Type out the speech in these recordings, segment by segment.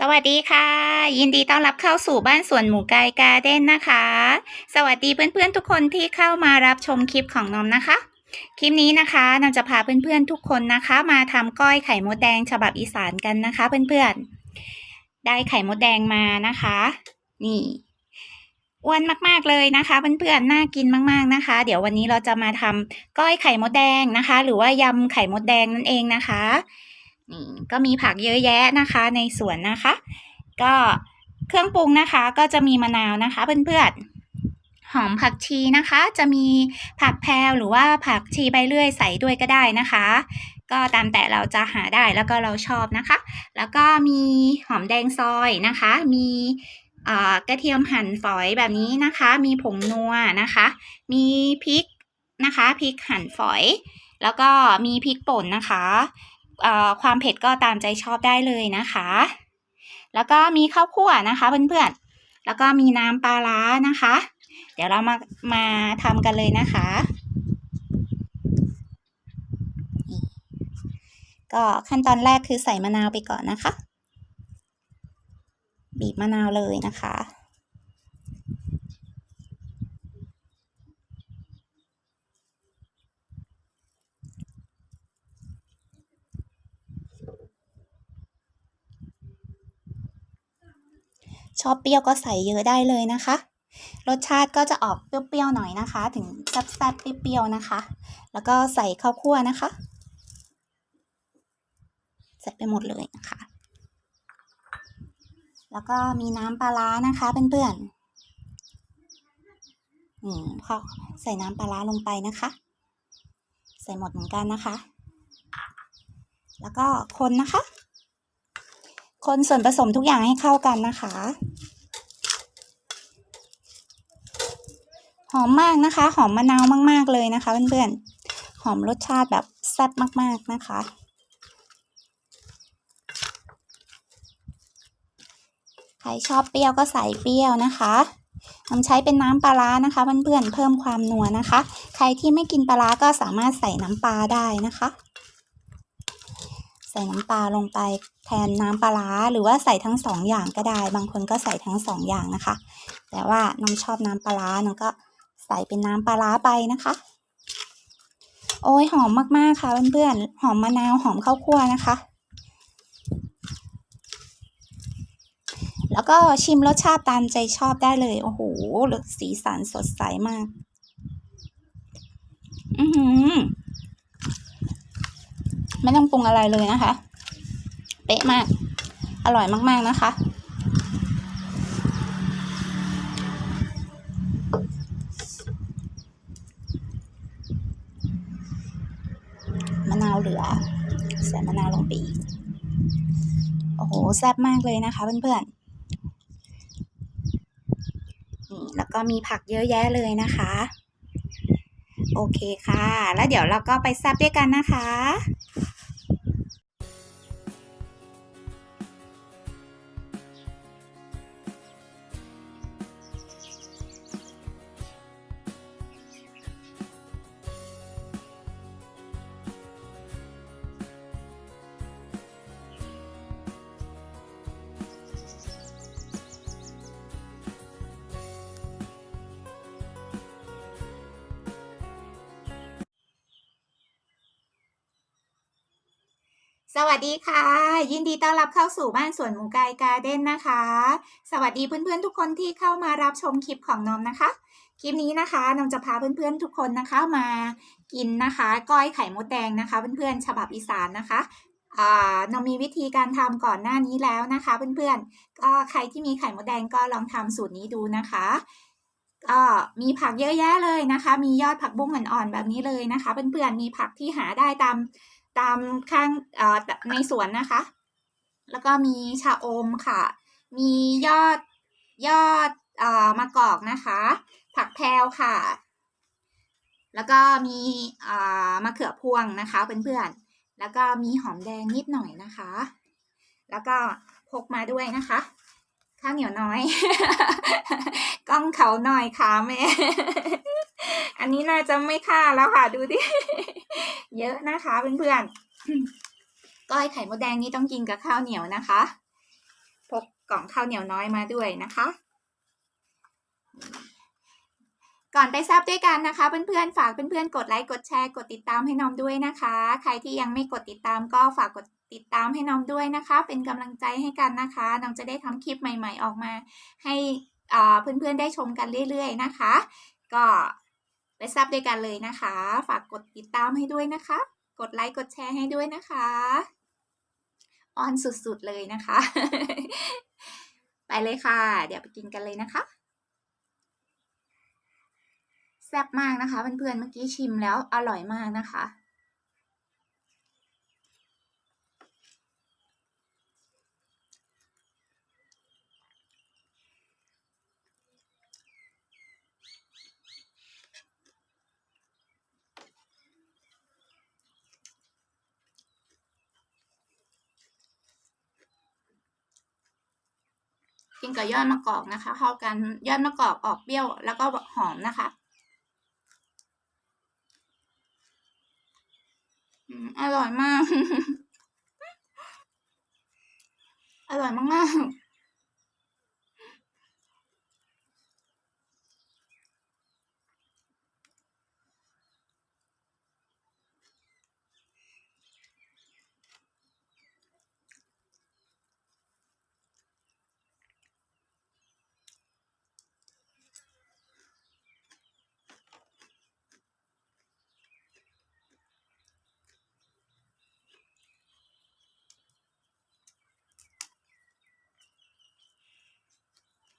สวัสดีค่ะ ยินดีต้อนรับเข้าสู่บ้านสวนหมูกายการ์เด้นนะคะ สวัสดีเพื่อนๆทุกคนที่เข้ามารับชมคลิปของน้อมนะคะ คลิปนี้นะคะน้อมจะพาเพื่อนๆทุกคนนะคะ มาทำก้อยไข่มดแดงฉบับอีสานกันนะคะ เพื่อนๆได้ไข่มดแดงมานะคะ นี่อ้วนมากๆเลยนะคะเพื่อนๆน่ากินมากๆนะคะ เดี๋ยววันนี้เราจะมาทำก้อยไข่มดแดงนะคะ หรือว่ายำไข่มดแดงนั่นเองนะคะ นี่ก็มีผักเยอะแยะนะคะในสวนนะคะ ก็เครื่องปรุงนะคะก็จะมีมะนาวนะคะเพื่อนๆหอมผักชีนะคะ จะมีผักแพรวหรือว่าผักชีใบเลื่อยใส่ด้วยก็ได้นะคะ ก็ตามแต่เราจะหาได้แล้วก็เราชอบนะคะ แล้วก็มีหอมแดงซอยนะคะ มีกระเทียมหั่นฝอยแบบนี้นะคะ มีผงนัวนะคะ มีพริกนะคะพริกหั่นฝอย แล้วก็มีพริกป่นนะคะ ความเผ็ดก็ตามใจชอบได้เลยนะคะ แล้วก็มีข้าวคั่วนะคะเพื่อนๆ แล้วก็มีน้ำปลาร้านะคะ เดี๋ยวเรามามาทำกันเลยนะคะ ก็ขั้นตอนแรกคือใส่มะนาวไปก่อนนะคะ บีบมะนาวเลยนะคะ ชอบเปรี้ยวก็ใส่เยอะได้เลยนะคะ รสชาติก็จะออกเปรี้ยวๆหน่อยนะคะ ถึงแซ่บๆเปรี้ยวๆนะคะ แล้วก็ใส่ข้าวคั่วนะคะ ใส่ไปหมดเลยนะคะ แล้วก็มีน้ำปลาร้านะคะเพื่อนๆอืมเขาใส่น้ำปลาร้าลงไปนะคะ ใส่หมดเหมือนกันนะคะ แล้วก็คนนะคะ คนส่วนผสมทุกอย่างให้เข้ากันนะคะ หอมมากนะคะ หอมมะนาวมาก ๆ เลยนะคะเพื่อนๆ หอมรสชาติแบบแซ่บมาก ๆ นะคะ ใครชอบเปรี้ยวก็ใส่เปรี้ยวนะคะน้ำใช้เป็นน้ำปลาร้านะคะเพื่อนๆเพิ่มความนัวนะคะ ใครที่ไม่กินปลาร้าก็สามารถใส่น้ำปลาได้นะคะ ใส่น้ำปลาลงไปแทนน้ำปลาร้าหรือว่าใส่ทั้งสองอย่างก็ได้ บางคนก็ใส่ทั้งสองอย่างนะคะ แต่ว่าน้องชอบน้ำปลาร้าน้องก็ใส่เป็นน้ำปลาร้าไปนะคะ โอ้ยหอมมากๆค่ะเพื่อนๆหอมมะนาวหอมข้าวคั่วนะคะ แล้วก็ชิมรสชาติตามใจชอบได้เลยโอ้โหสีสันสดใสมาก อือหือ ไม่ต้องปรุงอะไรเลยนะคะ เป๊ะมาก อร่อยมากๆนะคะ มะนาวเหลือ ใส่มะนาวลงไปอีก โอ้โห แซ่บมากเลยนะคะเพื่อนๆนี่แล้วก็มีผักเยอะแยะเลยนะคะ โอเคค่ะ แล้วเดี๋ยวเราก็ไปแซ่บด้วยกันนะคะ สวัสดีค่ะ ยินดีต้อนรับเข้าสู่บ้านสวนหมูกายการ์เด้นนะคะ สวัสดีเพื่อนๆทุกคนที่เข้ามารับชมคลิปของน้องนะคะ คลิปนี้นะคะน้องจะพาเพื่อนๆทุกคนนะคะมากินนะคะ ก้อยไข่มดแดงนะคะ เพื่อนๆฉบับอีสานนะคะน้องมีวิธีการทำก่อนหน้านี้แล้วนะคะเพื่อนๆก็ใครที่มีไข่มดแดงก็ลองทำสูตรนี้ดูนะคะก็มีผักเยอะแยะเลยนะคะ มียอดผักบุ้งอ่อนๆแบบนี้เลยนะคะ เพื่อนๆมีผักที่หาได้ตาม ตามข้างในสวนนะคะ แล้วก็มีชาอมค่ะ มียอดยอดอมะกอกนะคะ ผักแพรวค่ะ แล้วก็มีมะเขือพวงนะคะเพื่อนๆ แล้วก็มีหอมแดงนิดหน่อยนะคะ แล้วก็พกมาด้วยนะคะข้าวเหนียวน้อย กล้องเขาหน่อยค่ะแม่ อันนี้น่าจะไม่ค่าแล้วค่ะดูดิเยอะนะคะเพื่อนๆก้อยไข่มดแดงนี่ต้องกินกับข้าวเหนียวนะคะพกกล่องข้าวเหนียวน้อยมาด้วยนะคะ ก่อนไปซับด้วยกันนะคะเพื่อนๆฝากเพื่อนๆกดไลค์กดแชร์กดติดตามให้น้องด้วยนะคะ ใครที่ยังไม่กดติดตามก็ฝากกดติดตามให้น้องด้วยนะคะ เป็นกำลังใจให้กันนะคะน้องจะได้ทำคลิปใหม่ ๆ ออกมา ให้อ่าเพื่อนๆได้ชมกันเรื่อย ๆ นะคะ ก็ ไปซับด้วยกันเลยนะคะ ฝากกดติดตามให้ด้วยนะคะ กดไลค์กดแชร์ให้ด้วยนะคะออนสุดๆเลยนะคะ ไปเลยค่ะ เดี๋ยวไปกินกันเลยนะคะแซ่บมากนะคะเพื่อนๆเมื่อกี้ชิมแล้วอร่อยมากนะคะ กับยอดมะกอกนะคะเข้ากันยอดมะกอกออกเปรี้ยวแล้วก็หอมนะคะอร่อยมาก อร่อยมากๆ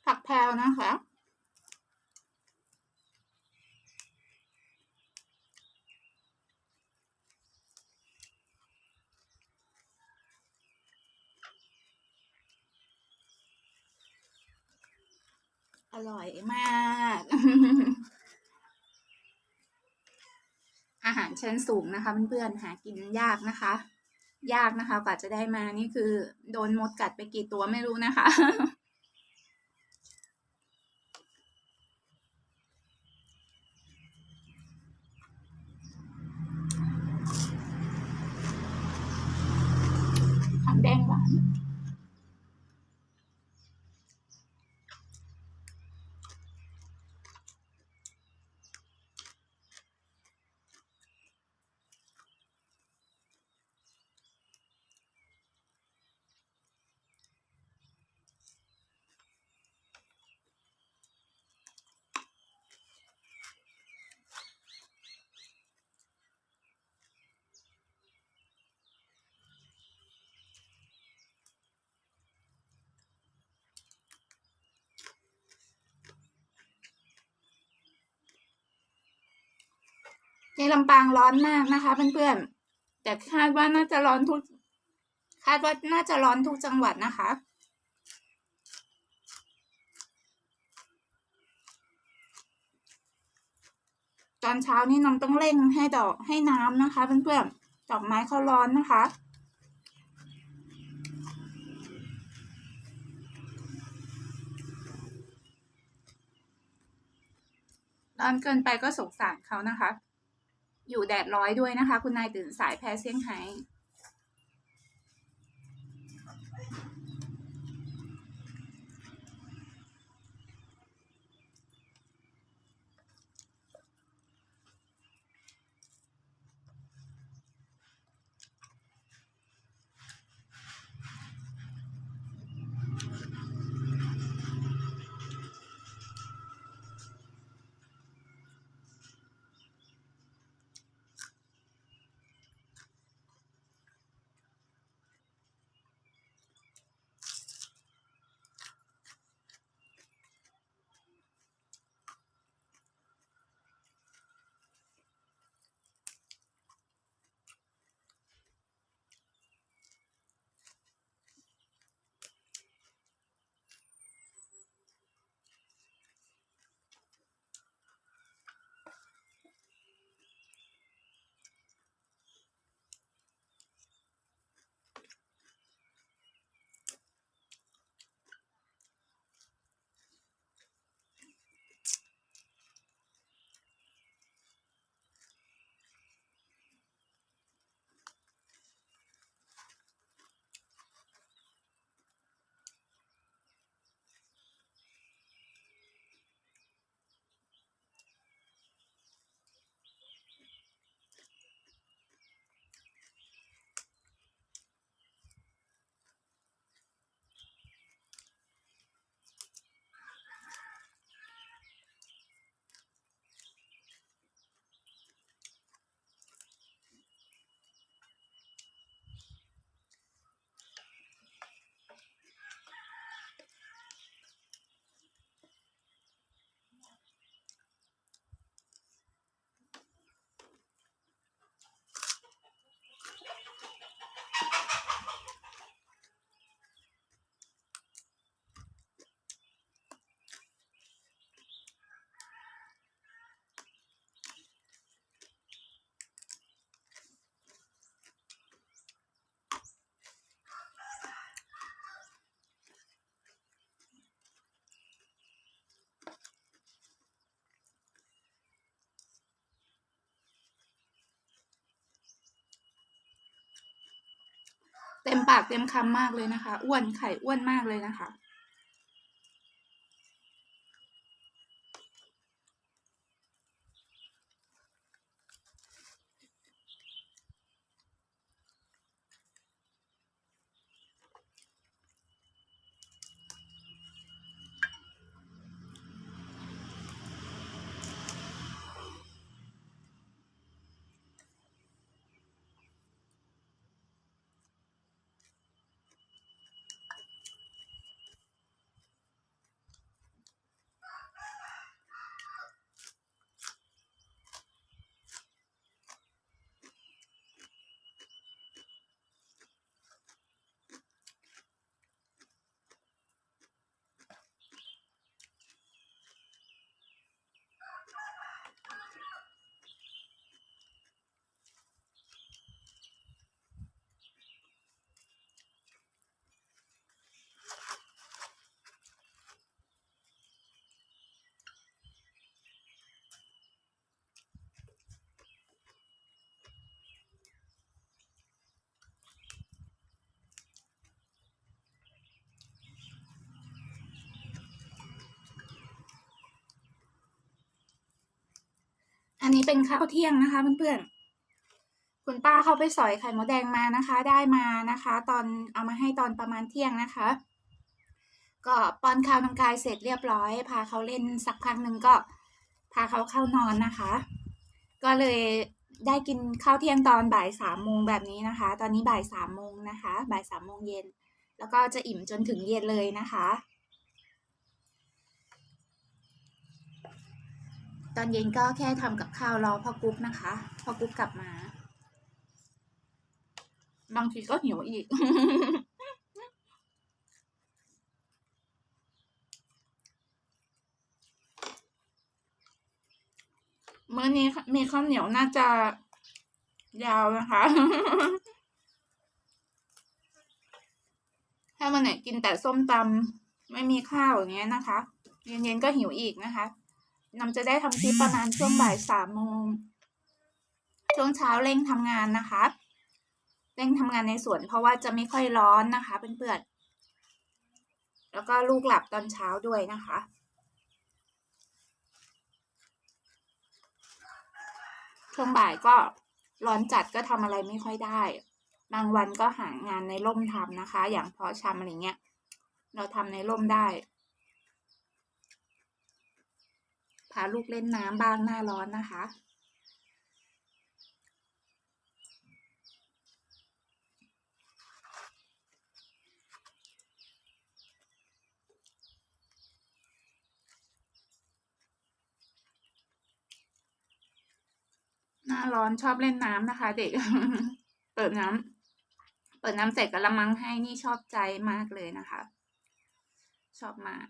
ผักแพรวนะคะ อร่อยมาก อาหารชั้นสูงนะคะเพื่อนๆหากินยากนะคะ ยากนะคะกว่าจะได้มานี่คือ โดนมดกัดไปกี่ตัวไม่รู้นะคะ ห อ ในลำปางร้อนมากนะคะเพื่อนๆ แต่คาดว่าน่าจะร้อนทุก คาดว่าน่าจะร้อนทุกจังหวัดนะคะ ตอนเช้านี่น้องต้องเร่งให้ดอกให้น้ำนะคะเพื่อนๆ ดอกไม้เขาร้อนนะคะร้อนเกินไปก็สงสารเขานะคะ อยู่แดดร้อยด้วยนะคะ คุณนายตื่นสายแพ้เซี่ยงไฮ้ เต็มปากเต็มคำมากเลยนะคะ อ้วนไข่อ้วนมากเลยนะคะ นี้เป็นข้าวเที่ยงนะคะเพื่อนๆ คุณป้าเข้าไปสอยไข่มดแดงมานะคะ ได้มานะคะ ตอนเอามาให้ตอนประมาณเที่ยงนะคะ ก็ป้อนข้าวน้ำกายเสร็จเรียบร้อย พาเขาเล่นสักพักหนึ่งก็ พาเขาเข้านอนนะคะ ก็เลยได้กินข้าวเที่ยงตอนบ่ายสามโมงแบบนี้นะคะ ตอนนี้บ่ายสามโมงนะคะ บ่ายสามโมงเย็น แล้วก็จะอิ่มจนถึงเย็นเลยนะคะ อนเย็นก็แค่ทำกับข้าวรอพ่อกุ๊กนะคะพ่อกุ๊กกลับมา บางทีก็หิวอีก เมื้อนี้มีข้าวเหนียวน่าจะยาวนะคะ ถ้าวันไหนกินแต่ส้มตำไม่มีข้าวอย่างเงี้ยนะคะ เย็นๆก็หิวอีกนะคะ น้ำจะได้ทำคลิปประมาณช่วงบ่ายสามโมง ช่วงเช้าเร่งทำงานนะคะ เร่งทำงานในสวนเพราะว่าจะไม่ค่อยร้อนนะคะเพื่อนๆ แล้วก็ลูกหลับตอนเช้าด้วยนะคะช่วงบ่ายก็ร้อนจัดก็ทำอะไรไม่ค่อยได้ บางวันก็หางานในร่มทำนะคะ อย่างเพาะชำอะไรเงี้ย เราทำในร่มได้ พาลูกเล่นน้ำบ้างหน้าร้อนนะคะ หน้าร้อนชอบเล่นน้ำนะคะ เด็ก เปิดน้ำเปิดน้ำเสร็จกระมังให้นี่ชอบใจมากเลยนะคะ ชอบมาก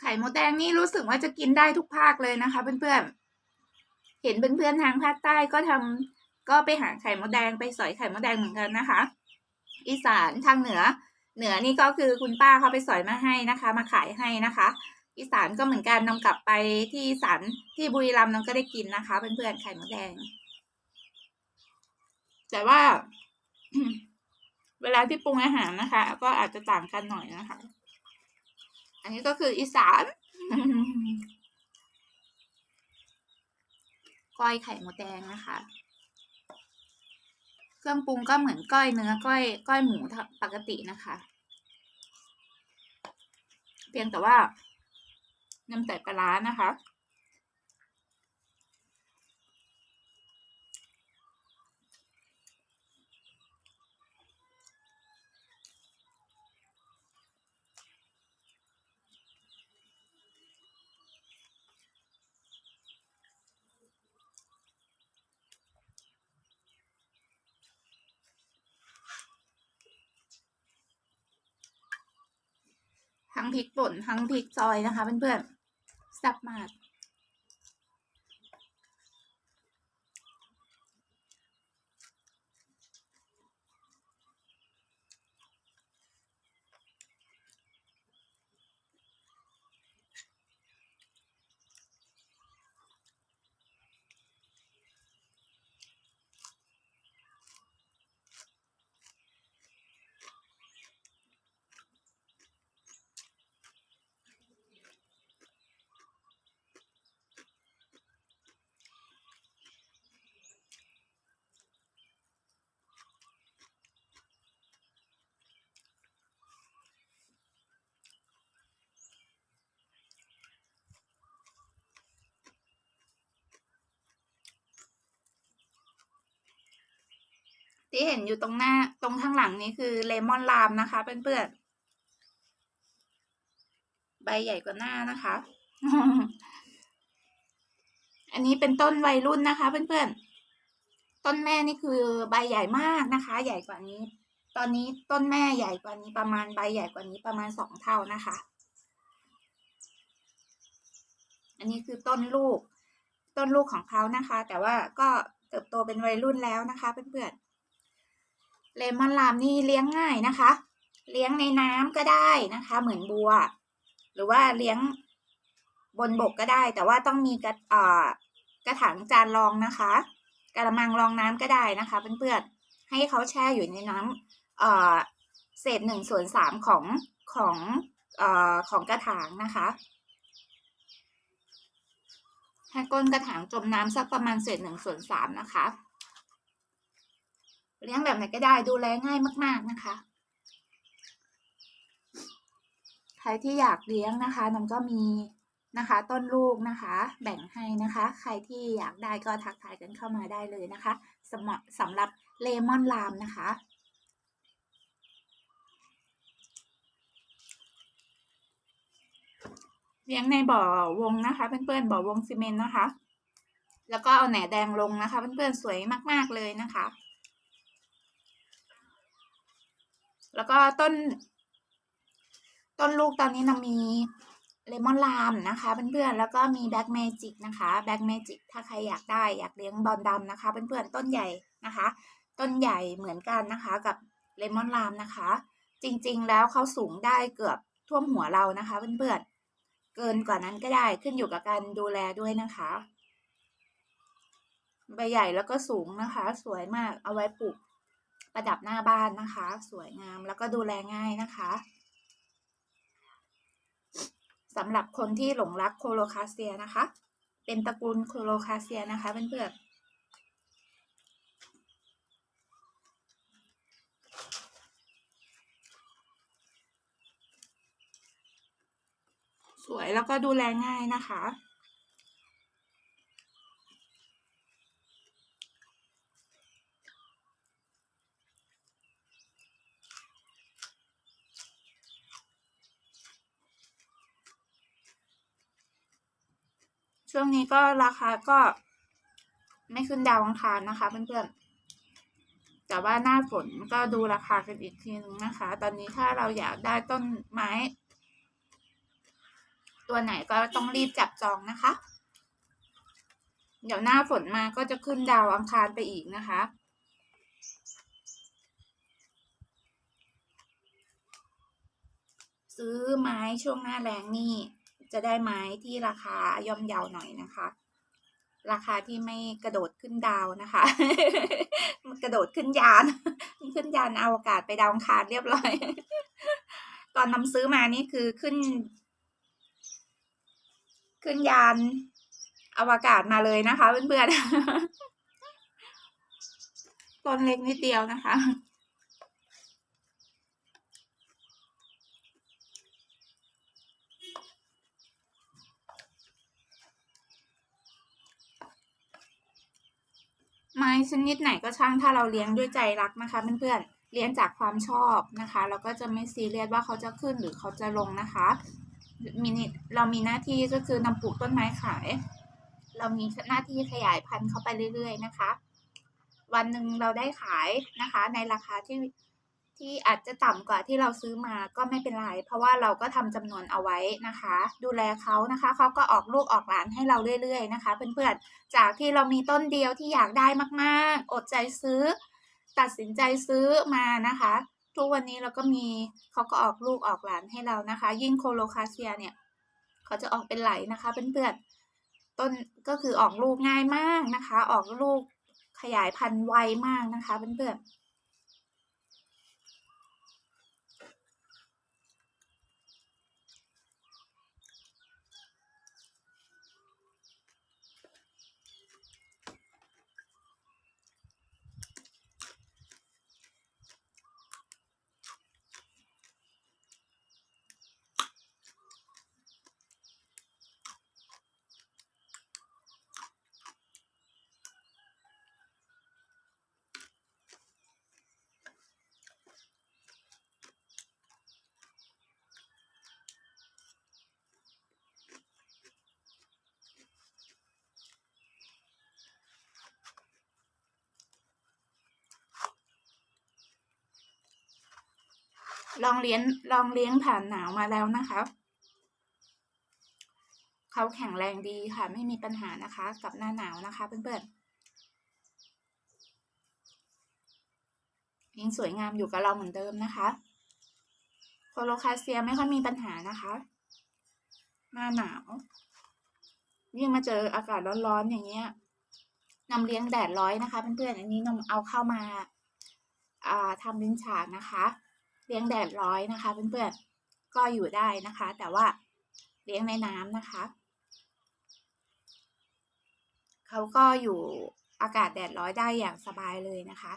ไข่มดแดงนี่รู้สึกว่าจะกินได้ทุกภาคเลยนะคะ เพื่อนๆ เห็นเพื่อนๆทางภาคใต้ก็ทำก็ไปหาไข่มดแดงไปสอยไข่มดแดงเหมือนกันนะคะ อีสานทางเหนือ เหนือนี่ก็คือคุณป้าเขาไปสอยมาให้นะคะ มาขายให้นะคะ อีสานก็เหมือนกันนำกลับไปที่อีสานที่บุรีรัมย์น้องก็ได้กินนะคะเพื่อนๆไข่มดแดง แต่ว่า เวลาที่ปรุงอาหารนะคะ ก็อาจจะต่างกันหน่อยนะคะ อันนี้ก็คืออีสานก้อยไข่หมูแดงนะคะ เครื่องปรุงก็เหมือนก้อยเนื้อก้อยก้อยหมูปกตินะคะ เพียงแต่ว่าน้ำใส่ปลาร้านะคะ ทั้งพริกป่นทั้งพริกซอยนะคะเพื่อนๆแซ่บมาก ที่เห็นอยู่ตรงหน้าตรงข้างหลังนี้คือเลมอนลามนะคะเพื่อนๆ ใบใหญ่กว่าหน้านะคะ อันนี้เป็นต้นวัยรุ่นนะคะเพื่อนๆ ต้นแม่นี่คือใบใหญ่มากนะคะ ใหญ่กว่านี้ ตอนนี้ต้นแม่ใหญ่กว่านี้ประมาณใบใหญ่กว่านี้ประมาณสองเท่านะคะ อันนี้คือต้นลูก ต้นลูกของเขานะคะ แต่ว่าก็เติบโตเป็นวัยรุ่นแล้วนะคะเพื่อนๆ เลมอนลามนี่เลี้ยงง่ายนะคะ เลี้ยงในน้ำก็ได้นะคะ เหมือนบัว หรือว่าเลี้ยงบนบกก็ได้ แต่ว่าต้องมีกระอ่ากระถางจานรองนะคะกระมังรองน้ำก็ได้นะคะเพื่อนๆให้เขาแช่อยู่ในน้ำเอ่อเศษหนึ่งส่วนสามของของเอ่อของกระถางนะคะให้ก้นกระถางจมน้ำสักประมาณเศษหนึ่งส่วนสามนะคะ เลี้ยงแบบไหนก็ได้ดูแลง่ายมาก ๆนะคะ ใครที่อยากเลี้ยงนะคะน้องก็มีนะคะ ต้นลูกนะคะ แบ่งให้นะคะ ใครที่อยากได้ก็ทักทายกันเข้ามาได้เลยนะคะสำหรับสำหรับเลมอนลามนะคะเลี้ยงในบ่อวงนะคะ เพื่อนๆบ่อวงซีเมนต์นะคะ แล้วก็เอาแหนแดงลงนะคะ เพื่อนๆสวยมากๆเลยนะคะ แล้วก็ต้น ต้นลูกตอนนี้เรามีเลมอนลามนะคะ เพื่อนๆ แล้วก็มีแบ็กเมจิกนะคะแบ็กเมจิกถ้าใครอยากได้อยากเลี้ยงบอลดำนะคะ เพื่อนๆ ต้นใหญ่นะคะ ต้นใหญ่เหมือนกันนะคะกับเลมอนลามนะคะ จริงๆแล้วเขาสูงได้เกือบท่วมหัวเรานะคะ เพื่อนๆ เกินกว่านั้นก็ได้ขึ้นอยู่กับการดูแลด้วยนะคะ ใบใหญ่แล้วก็สูงนะคะ สวยมากเอาไว้ปลูก ประดับหน้าบ้านนะคะ สวยงามแล้วก็ดูแลง่ายนะคะสำหรับคนที่หลงรักโคโลคาเซียนะคะ เป็นตระกูลโคโลคาเซียนะคะเพื่อนๆสวยแล้วก็ดูแลง่ายนะคะ ช่วงนี้ก็ราคาก็ไม่ขึ้นดาวอังคารนะคะเพื่อนๆ แต่ว่าหน้าฝนก็ดูราคากันอีกทีนึงนะคะ ตอนนี้ถ้าเราอยากได้ต้นไม้ ตัวไหนก็ต้องรีบจับจองนะคะ เดี๋ยวหน้าฝนมาก็จะขึ้นดาวอังคารไปอีกนะคะซื้อไม้ช่วงหน้าแรงนี่ จะได้ไม้ที่ราคาย่อมเยาวหน่อยนะคะ ราคาที่ไม่กระโดดขึ้นดาวนะคะ มันกระโดดขึ้นยาน ขึ้นยานอวกาศไปดาวอังคารเรียบร้อย ตอนนำซื้อมานี่คือขึ้น ขึ้นยานอวกาศมาเลยนะคะเพื่อนๆต้นเล็กนิดเดียวนะคะ ไม้ชนิดไหนก็ช่างถ้าเราเลี้ยงด้วยใจรักนะคะเพื่อนๆเลี้ยงจากความชอบนะคะเราก็จะไม่ซีเรียสว่าเขาจะขึ้นหรือเขาจะลงนะคะมีเรามีหน้าที่ก็คือนำปลูกต้นไม้ขาย เรามีหน้าที่ขยายพันธุ์เขาไปเรื่อย ๆ นะคะ วันหนึ่งเราได้ขายนะคะ ในราคาที่ ที่อาจจะต่ำกว่าที่เราซื้อมาก็ไม่เป็นไร เพราะว่าเราก็ทำจำนวนเอาไว้นะคะ ดูแลเขานะคะเขาก็ออกลูกออกหลานให้เราเรื่อยๆนะคะเพื่อนๆจากที่เรามีต้นเดียวที่อยากได้มากๆ อดใจซื้อ ตัดสินใจซื้อมานะคะ ทุกวันนี้เราก็มีเขาก็ออกลูกออกหลานให้เรานะคะ ยิ่งโคโลคาเซียเนี่ยเขาจะออกเป็นไหลนะคะเพื่อนๆต้นก็คือออกลูกง่ายมากนะคะ ออกลูกขยายพันธุ์ไวมากนะคะเพื่อนๆ ลองเลี้ยงลองเลี้ยงผ่านหนาวมาแล้วนะคะเขาแข็งแรงดีค่ะ ไม่มีปัญหานะคะ กับหน้าหนาวนะคะเพื่อนๆยังสวยงามอยู่กับเราเหมือนเดิมนะคะโคโลคาเซียไม่ค่อยมีปัญหานะคะ หน้าหนาวยิ่งมาเจออากาศร้อนๆอย่างเงี้ยนำเลี้ยงแดดร้อยนะคะเพื่อนๆอันนี้นำเอาเข้ามาอ่าทำลิ้นฉากนะคะ เลี้ยงแดดร้อยนะคะ เพื่อนๆก็อยู่ได้นะคะ แต่ว่าเลี้ยงในน้ำนะคะ เขาก็อยู่อากาศแดดร้อยได้อย่างสบายเลยนะคะ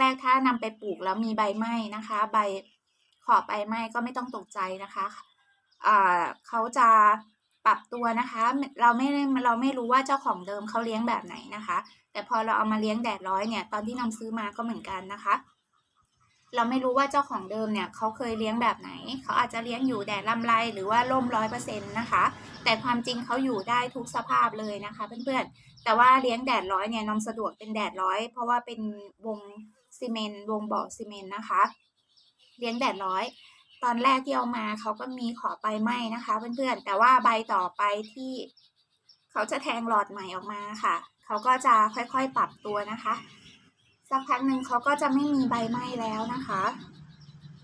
แรก ๆ ถ้านำไปปลูกแล้วมีใบไหม้นะคะ ใบขอบใบไหม้ก็ไม่ต้องตกใจนะคะเขาจะปรับตัวนะคะ เราไม่เราไม่รู้ว่าเจ้าของเดิมเขาเลี้ยงแบบไหนนะคะ แต่พอเราเอามาเลี้ยงแดดร้อยเนี่ย ตอนที่นำซื้อมาก็เหมือนกันนะคะ เราไม่รู้ว่าเจ้าของเดิมเนี่ยเขาเคยเลี้ยงแบบไหน เขาอาจจะเลี้ยงอยู่แดดลำไรหรือว่าร่มร้อยเปอร์เซ็นต์นะคะ แต่ความจริงเขาอยู่ได้ทุกสภาพเลยนะคะเพื่อนๆ แต่ว่าเลี้ยงแดดร้อยเนี่ยนำสะดวกเป็นแดดร้อย เพราะว่าเป็นวงซีเมนต์วงบ่อซีเมนต์นะคะ เลี้ยงแดดร้อย ตอนแรกที่เอามาเขาก็มีขอใบไหมนะคะเพื่อนๆ แต่ว่าใบต่อไปที่เขาจะแทงหลอดใหม่ออกมาค่ะ เขาก็จะค่อยๆปรับตัวนะคะ สักพักหนึ่งเขาก็จะไม่มีใบไหม้แล้วนะคะ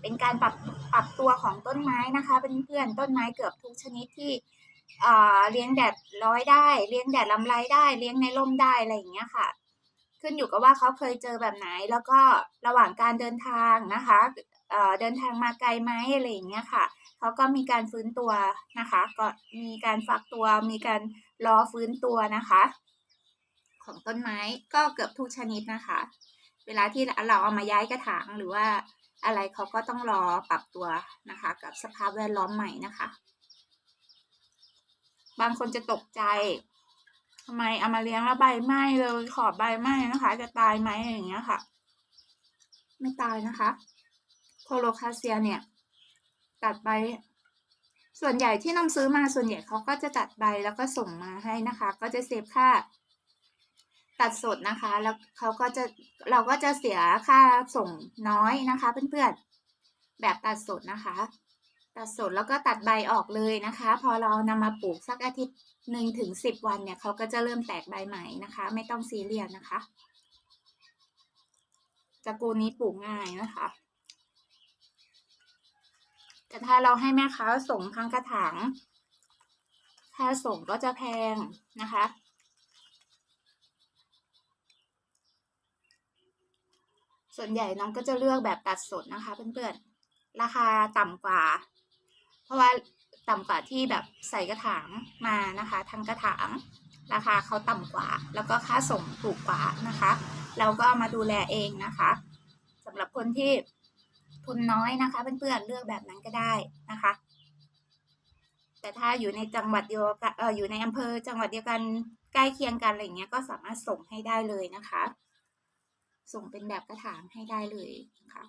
เป็นการปรับปรับตัวของต้นไม้นะคะเป็นเพื่อนต้นไม้เกือบทุกชนิดที่เอ่อเลี้ยงแดดร้อยได้ เลี้ยงแดดลำไรได้ เลี้ยงในร่มได้อะไรอย่างเงี้ยค่ะ ขึ้นอยู่กับว่าเขาเคยเจอแบบไหน แล้วก็ระหว่างการเดินทางนะคะเอ่อเดินทางมาไกลไหมอะไรอย่างเงี้ยค่ะเขาก็มีการฟื้นตัวนะคะ ก็มีการฟักตัว มีการรอฟื้นตัวนะคะ ของต้นไม้ก็เกือบทุกชนิดนะคะ เวลาที่เราเอามาย้ายกระถางหรือว่าอะไรเขาก็ต้องรอปรับตัวนะคะ กับสภาพแวดล้อมใหม่นะคะ บางคนจะตกใจทำไมเอามาเลี้ยงแล้วใบไหม้เลยขอบใบไหม้นะคะ จะตายไหมอย่างเงี้ยค่ะ ไม่ตายนะคะโคโลคาเซียเนี่ย ตัดใบ ส่วนใหญ่ที่นำซื้อมาส่วนใหญ่เขาก็จะตัดใบแล้วก็ส่งมาให้นะคะ ก็จะเซฟค่า ตัดสดนะคะ แล้วเขาก็จะเราก็จะเสียค่าส่งน้อยนะคะ เพื่อนๆ แบบตัดสดนะคะ ตัดสดแล้วก็ตัดใบออกเลยนะคะ พอเรานำมาปลูกสักอาทิตย์หนึ่งถึงสิบวันเนี่ยเขาก็จะเริ่มแตกใบใหม่นะคะ ไม่ต้องซีเรียสนะคะตระกูลนี้ปลูกง่ายนะคะ แต่ถ้าเราให้แม่ค้าส่งทางกระถางค่าส่งก็จะแพงนะคะ ส่วนใหญ่น้องก็จะเลือกแบบตัดสดนะคะเพื่อนๆ ราคาต่ำกว่า เพราะว่าต่ำกว่าที่แบบใส่กระถางมานะคะทางกระถางราคาเขาต่ำกว่า แล้วก็ค่าส่งถูกกว่านะคะ เราก็มาดูแลเองนะคะสำหรับคนที่ทุนน้อยนะคะเพื่อนๆเลือกแบบนั้นก็ได้นะคะ แต่ถ้าอยู่ในจังหวัดเดียวกันเอออยู่ในอำเภอจังหวัดเดียวกันใกล้เคียงกันอะไรเงี้ยก็สามารถส่งให้ได้เลยนะคะ ส่งเป็นแบบกระถางให้ได้เลยนะคะ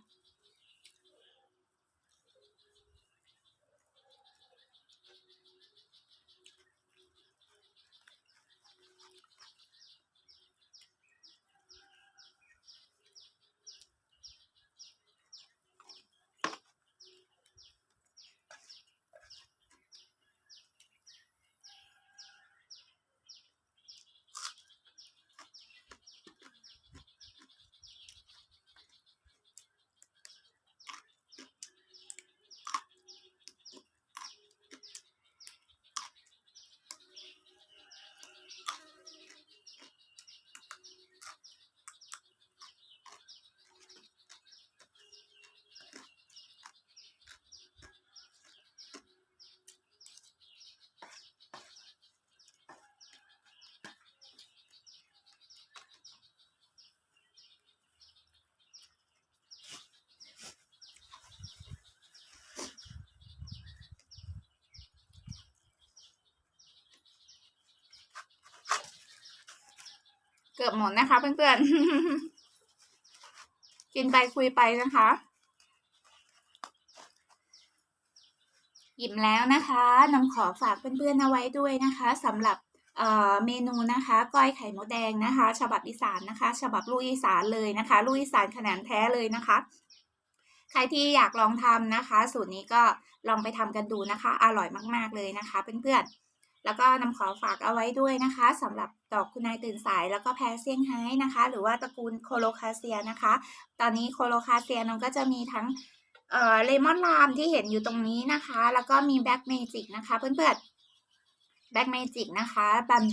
กือบหมดนะคะเพื่อนๆ กินไปคุยไปนะคะอิ่มแล้วนะคะน้ำขอฝากเพื่อนๆเอาไว้ด้วยนะคะสำหรับเเมนูนะคะก้อยไข่มดแดงนะคะ ฉบับอีสานนะคะ ฉบับลูกอีสานเลยนะคะลูกอีสานขนาดแท้เลยนะคะ ใครที่อยากลองทำนะคะ สูตรนี้ก็ลองไปทำกันดูนะคะ อร่อยมากๆเลยนะคะเพื่อนๆ แล้วก็นำขอฝากเอาไว้ด้วยนะคะสำหรับดอกคุณนายตื่นสายแล้วก็แพรเซี่ยงไฮ้นะคะ หรือว่าตระกูลโคโลคาเซียนะคะ ตอนนี้โคโลคาเซียน้องก็จะมีทั้งเอ่อเลมอนลามที่เห็นอยู่ตรงนี้นะคะ แล้วก็มีแบล็กเมจิกนะคะ เพื่อนๆแบล็กเมจิกนะคะ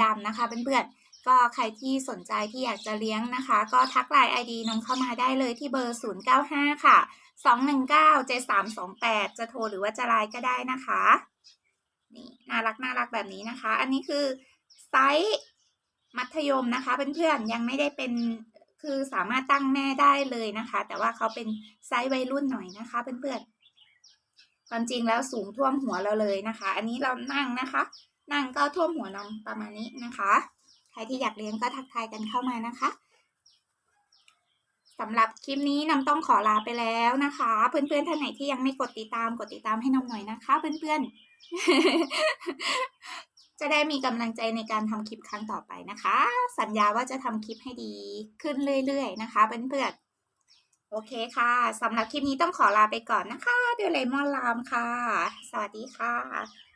ดำๆนะคะเพื่อนๆก็ใครที่สนใจที่อยากจะเลี้ยงนะคะ ก็ทักไลน์ไอดีน้องเข้ามาได้เลยที่เบอร์ 095 ค่ะ 219 7328 จะโทรหรือว่าจะไลน์ก็ได้นะคะ นี่น่ารักน่ารักแบบนี้นะคะ อันนี้คือไซส์มัธยมนะคะ เพื่อนๆยังไม่ได้เป็นคือสามารถตั้งแม่ได้เลยนะคะ แต่ว่าเขาเป็นไซส์วัยรุ่นหน่อยนะคะเพื่อนๆความจริงแล้วสูงท่วมหัวเราเลยนะคะ อันนี้เรานั่งนะคะ นั่งก็ท่วมหัวน้องประมาณนี้นะคะ ใครที่อยากเลี้ยงก็ทักทายกันเข้ามานะคะสำหรับคลิปนี้น้ำต้องขอลาไปแล้วนะคะ เพื่อนๆท่านไหนที่ยังไม่กดติดตามกดติดตามให้น้องหน่อยนะคะ เพื่อนๆ จะได้มีกำลังใจในการทำคลิปครั้งต่อไปนะคะ สัญญาว่าจะทำคลิปให้ดีขึ้นเรื่อยๆนะคะเพื่อนๆโอเคค่ะสำหรับคลิปนี้ต้องขอลาไปก่อนนะคะด้วยเลมอนลามค่ะ สวัสดีค่ะ